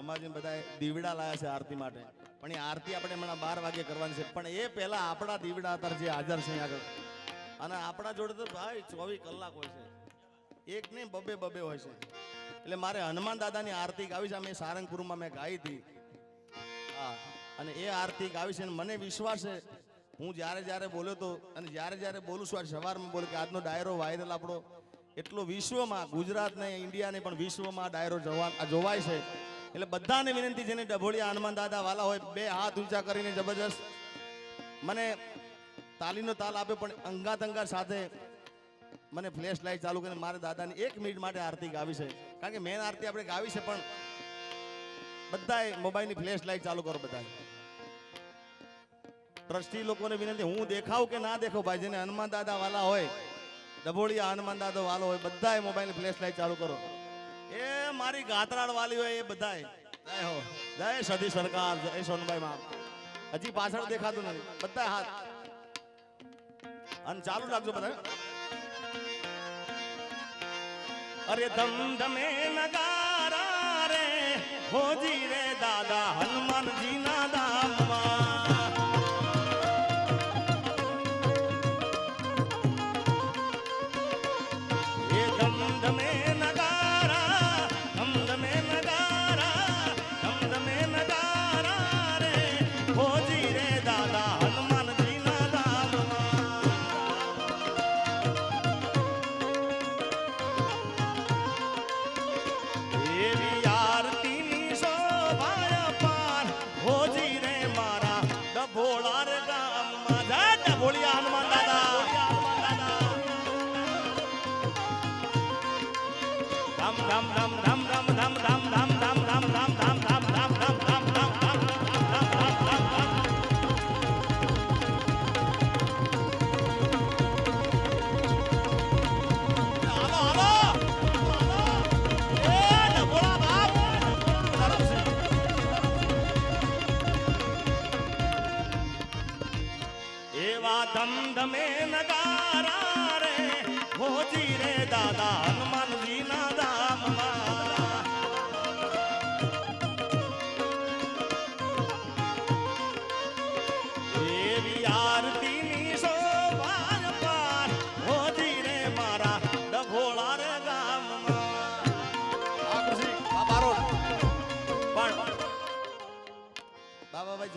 ભમાજી બધા દીવડા લાયા છે આરતી માટે. પણ એ આરતી આપણે હમણાં બાર વાગે કરવાની છે. પણ એ પહેલા આપણા દીવડા અત્યારે જે હાજર છે આગળ. અને આપણા જોડે તો ભાઈ ચોવીસ કલાક હોય છે. એક નહીં, બબે બબે હોય છે. એટલે મારે હનુમાન દાદાની આરતી ગાવી છે. અમે સારંગપુરમાં મેં ગાઈ હતી. હા, અને એ આરતી ગાવી છે અને મને વિશ્વાસ છે. હું જ્યારે જ્યારે બોલ્યો તો અને જ્યારે જ્યારે બોલું છું, આજે સવારમાં બોલું કે આજનો ડાયરો વાયરલ આપણો. એટલો વિશ્વમાં ગુજરાત ઇન્ડિયાને પણ વિશ્વમાં ડાયરો જોવા જોવાય છે. એટલે બધાને વિનંતી જેને ડભોળિયા હનુમાન દાદા વાલા હોય, બે હાથ ઊંચા કરીને જબરજસ્ત. મને તાલીનો તાલ આપ્યો, પણ અંગાત અંગાત સાથે મને ફ્લેશ લાઇટ ચાલુ કરીને મારે દાદાની એક મિનિટ માટે આરતી ગાવી છે. કારણ કે મેન આરતી આપણે ગાવી છે, પણ બધાએ મોબાઈલની ફ્લેશ લાઇટ ચાલુ કરો બધા ટ્રસ્ટી લોકોને વિનંતી, હું દેખાવ કે ના દેખાવ ભાઈ, જેને હનુમાન દાદા વાલા હોય, ડભોળિયા હનુમાન દાદા વાલો હોય, બધાએ મોબાઈલની ફ્લેશ લાઇટ ચાલુ કરો. એ મારી ગાતરાળ વાલી હોય એ બધાએ જય હો સરકાર, જય સોનભાઈ માં. હજી પાછળ દેખાતું નથી. બધા હાથ. અને ચાલુ રાખજો બધા અરે ધમ ધમે નગારા રે, હોજી રે દાદા હનુમાનજી.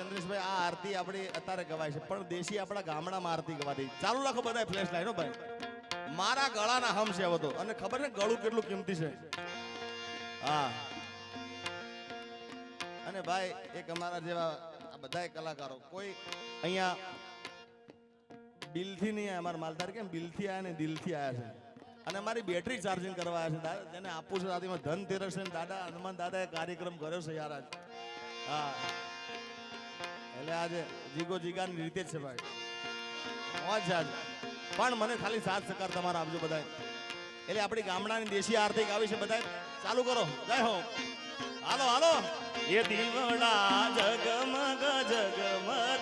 ચંદ્રેશભાઈ, આ આરતી આપણી અત્યારે ગવાય છે, પણ દેશી આપણા ગામડામાં આરતી ગવાતી ચાલુ રાખો બધા ફ્લેશ લાઈન ભાઈ. મારા ગળાના હમ છે બધો અને ખબર ને ગળું કેટલું કિંમતી છે? હા. અને ભાઈ, એક અમારા જેવા આ બધાય કલાકારો, કોઈ અહીંયા બિલથી નહીં અમારા માલધાર કેમ? બિલથી આયા ને દિલથી આયા છે. અને અમારી બેટરી ચાર્જિંગ કરવા આવ્યા છે, દાદા, જેને આપું છું, દાદીમાં ધનતેરસ છે દાદા, હનુમાન દાદાએ કાર્યક્રમ કર્યો છે યાર આજ. હા. એટલે આજે જીગો જીગાની રીતે જ છે ભાઈ. મોજ પણ મને ખાલી સાથ સહકાર તમારા આપજો બધાય. એટલે આપણી ગામડાની દેશી આર્થિક આવી છે બધાય. ચાલુ કરો. જય હો. હાલો હાલો. એ દીવડા જગમગ જગમગ.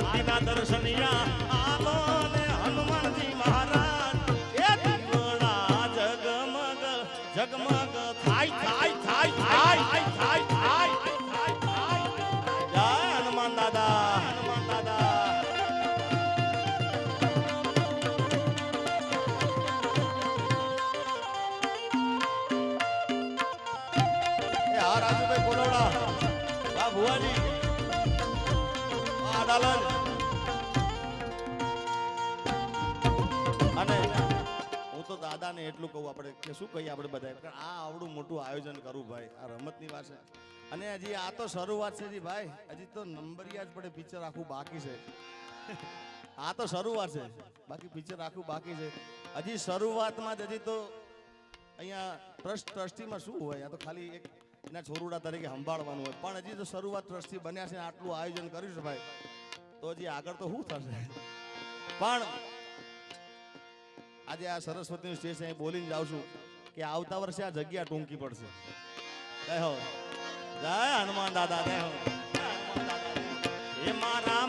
આરતી ના દર્શનિયા તો દાદાને એટલું કહું આપણે કે શું કહીએ આપણે બધા કારણ આ આવડું મોટું આયોજન કરું ભાઈ, આ રમતની વાત છે. અને હજી આ તો શરૂઆત છે જી ભાઈ, હજી તો નંબરિયા જ પડે પિક્ચર આખું બાકી છે. આ તો શરૂઆત છે. બાકી પિક્ચર આખું બાકી છે. હજી શરૂઆતમાં જ હજી તો અહીંયા ટ્રસ્ટ ટ્રસ્ટીમાં શું હોય? આ તો ખાલી એક એના છોરુડા તરીકે સંભાળવાનું હોય. પણ હજી તો શરૂઆત ટ્રસ્ટી બન્યા છે આટલું આયોજન કર્યું છે ભાઈ. તો હજી આગળ તો શું થશે? પણ આજે આ સરસ્વતીનું સ્ટેજ બોલીને જાઉં છું કે આવતા વર્ષે આ જગ્યા ટૂંકી પડશે. જય હો. જય હનુમાન દાદા, જય હો. મારા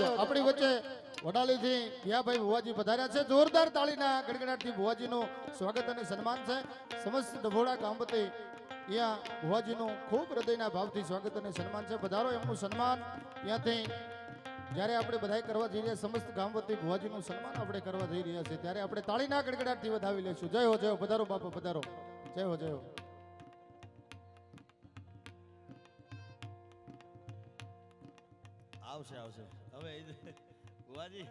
જય આપણી વચ્ચે વડાલીથી ભિયાભાઈ ભુવાજી પધાર્યા છે. જોરદાર તાળીના ગડગડાટથી ભુવાજીનું સ્વાગત અને સન્માન છે. સમસ્ત ડભોડા ગામ વતી અહીંયા ભુવાજીનું ખૂબ હૃદયના ભાવથી સ્વાગત અને સન્માન છે. પધારો એમનું સન્માન. ત્યાંથી જ્યારે આપણે બધાય કરવા જઈ રહ્યા, સમસ્ત ગામ વતી ભુવાજીનું સન્માન આપણે કરવા જઈ રહ્યા છે ત્યારે આપણે તાળીના ગડગડાટથી વધાવી લઈશું. જય હો, જય પધારો બાપા, પધારો. જય હો, જય આવશે આવશે. હવે બુવાજી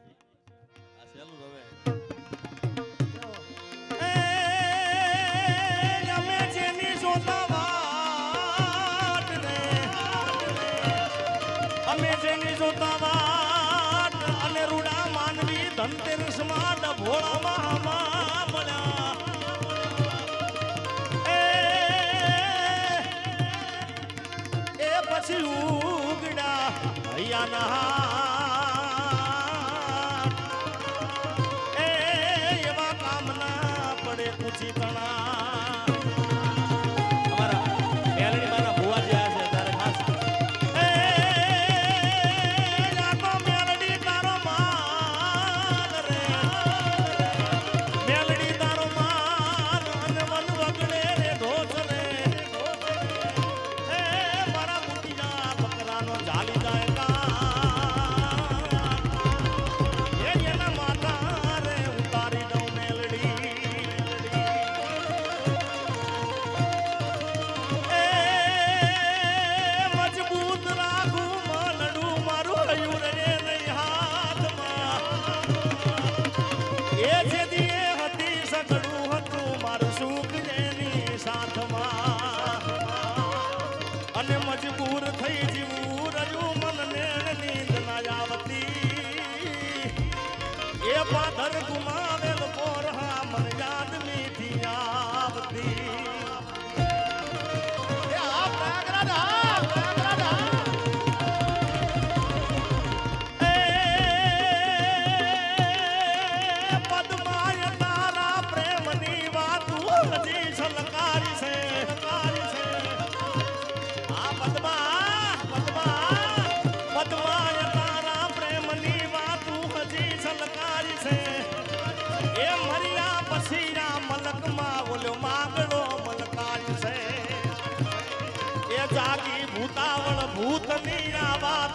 આ સહેલું હવે. અમે જેની જોતા અમે જેની જોતા અને રૂડા માનવી ધનતેરસમાં ડભોળામાં હમા એ પછી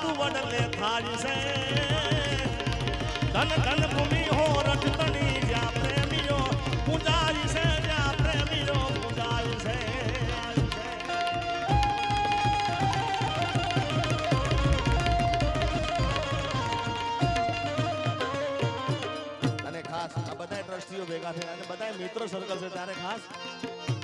तू बदले थाज से। धन धन भूमि हो रखतनी जा प्रेमियो पुजारी से जा प्रेमियो पुजारी से। तने खास बताए ट्रस्टियों भेगा थे बताए मित्रों सर्कल से तारे खास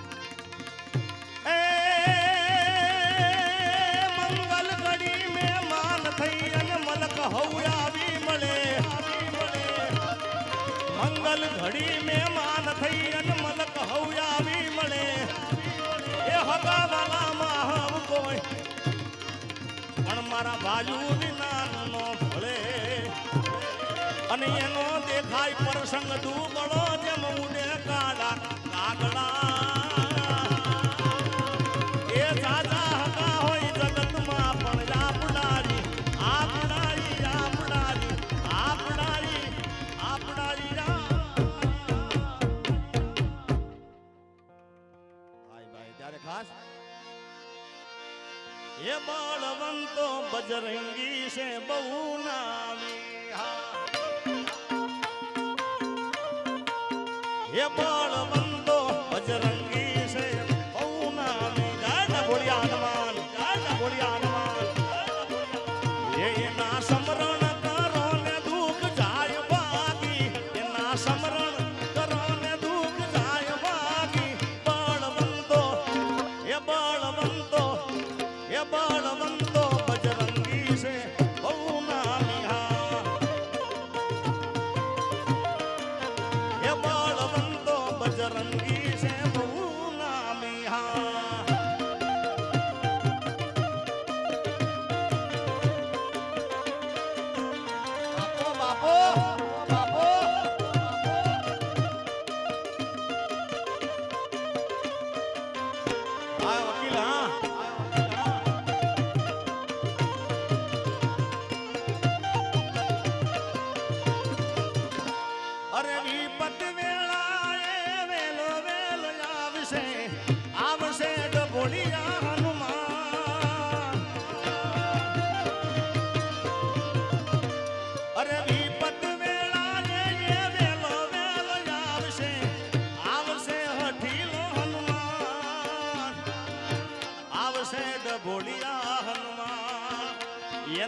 ઘડી મહેમાન થઈ અને મલક હવ આવી મળે. એ હગા વાલામાં હવ કોઈ. પણ મારા બાજુ વિનાનો ભળે. અને એનો દેખાય પ્રસંગ દુબળો જેમ ઉડે કાળા કાગડા એ બળવંતો બજરંગી છે બહુ નામી. હા. એ બળવંત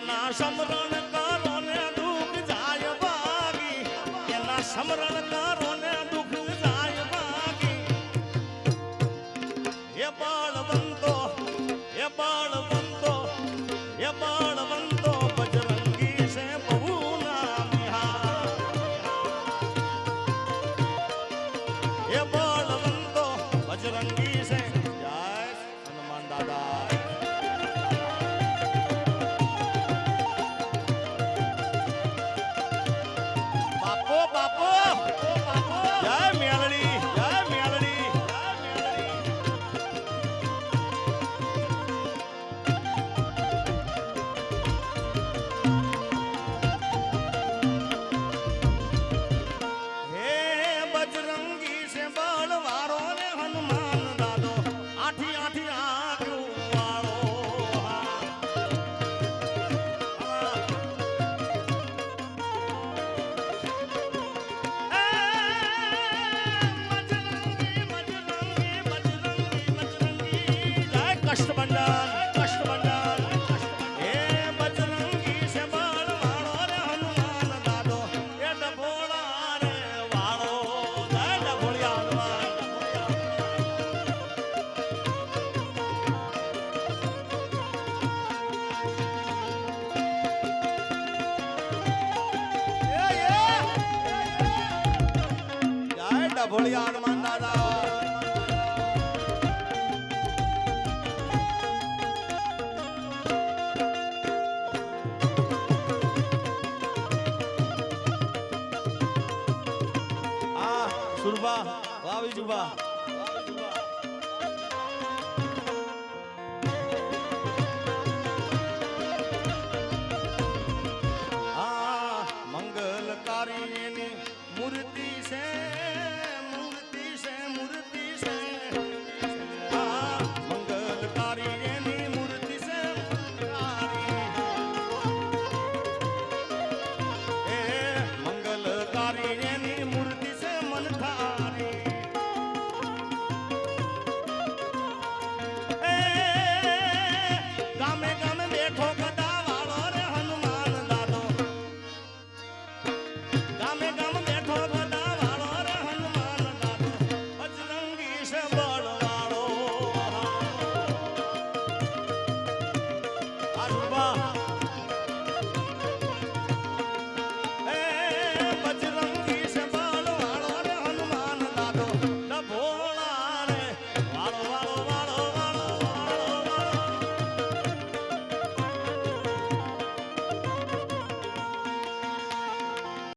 એના સમરણ કરો ને દુઃખ જાય ભાગી એના સમરણ કરો ભોળિયા